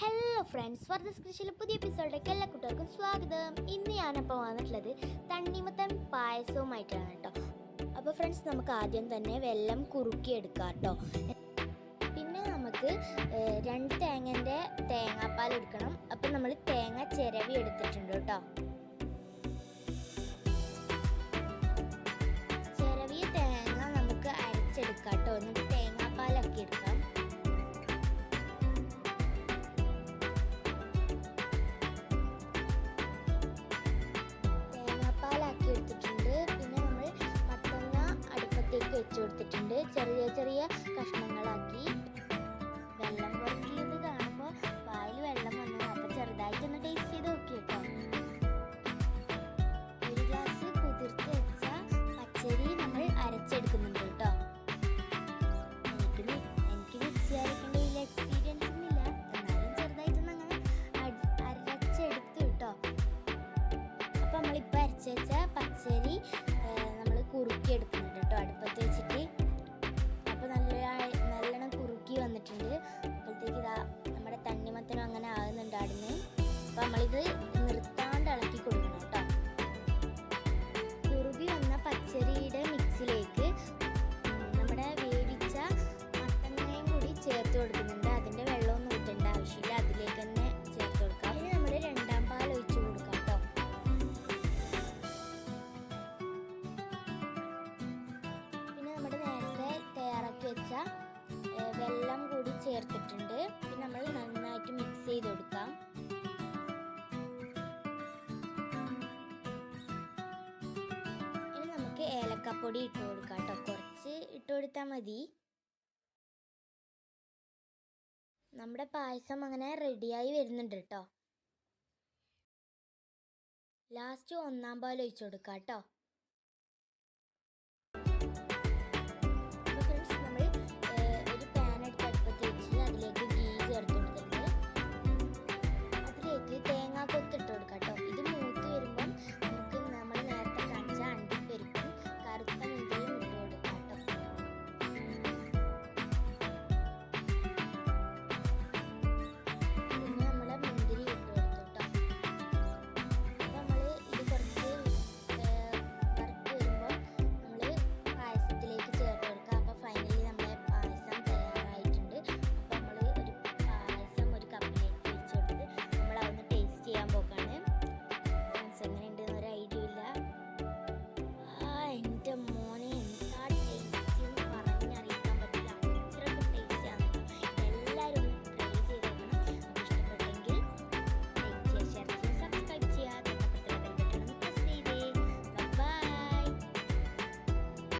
Hello friends വർദ്ധസ് കൃഷിയിലെ പുതിയ എപ്പിസോഡിലേക്ക് എല്ലാ കുട്ടികൾക്കും സ്വാഗതം. ഇന്ന് ഞാനപ്പോൾ വന്നിട്ടുള്ളത് തണ്ണിമത്തൻ പായസവുമായിട്ടാണ് കേട്ടോ. അപ്പോൾ ഫ്രണ്ട്സ് നമുക്ക് ആദ്യം തന്നെ വെള്ളം കുറുക്കി എടുക്കാം കേട്ടോ പിന്നെ നമുക്ക് രണ്ട് തേങ്ങന്റെ തേങ്ങാപ്പാൽ എടുക്കണം. അപ്പം നമ്മൾ തേങ്ങ ചിരവി എടുത്തിട്ടുണ്ട് കേട്ടോ. ചിരവി തേങ്ങ നമുക്ക് അരച്ചെടുക്കാം കേട്ടോ എന്നിട്ട് വെച്ച് കൊടുത്തിട്ടുണ്ട് ചെറിയ ചെറിയ കഷ്ണങ്ങളാക്കി വെള്ളം കുറക്കിയത് കാണുമ്പോൾ വായിൽ വെള്ളം വന്നു. അപ്പോൾ ചെറുതായിട്ടൊന്ന് ടേസ്റ്റ് ചെയ്ത് നോക്കി കേട്ടോ ഒരു ഗ്ലാസ് കുതിർത്ത് വെച്ച പച്ചരി നമ്മൾ അരച്ചെടുക്കുന്നുണ്ട് കേട്ടോ. എക്സ്പീരിയൻസ് അരച്ചെടുത്തു നമ്മളിപ്പോൾ അരച്ച് വെച്ച പച്ചരി നമ്മൾ കുറുക്കി എടുക്കുന്നുണ്ട് കേട്ടോ. അടുപ്പത്ത് ചേർത്തിട്ടുണ്ട്. പിന്നെ നമ്മൾ നന്നായിട്ട് മിക്സ് ചെയ്ത് കൊടുക്കാം. ഇനി നമുക്ക് ഏലക്കപ്പൊടി ഇട്ട് കൊടുക്കാം കേട്ടോ. കുറച്ച് ഇട്ട് കൊടുത്താൽ മതി. നമ്മുടെ പായസം അങ്ങനെ റെഡിയായി വരുന്നുണ്ട് കേട്ടോ. ലാസ്റ്റ് ഒന്നാം പാൽ ഒഴിച്ചു കൊടുക്കാം കേട്ടോ.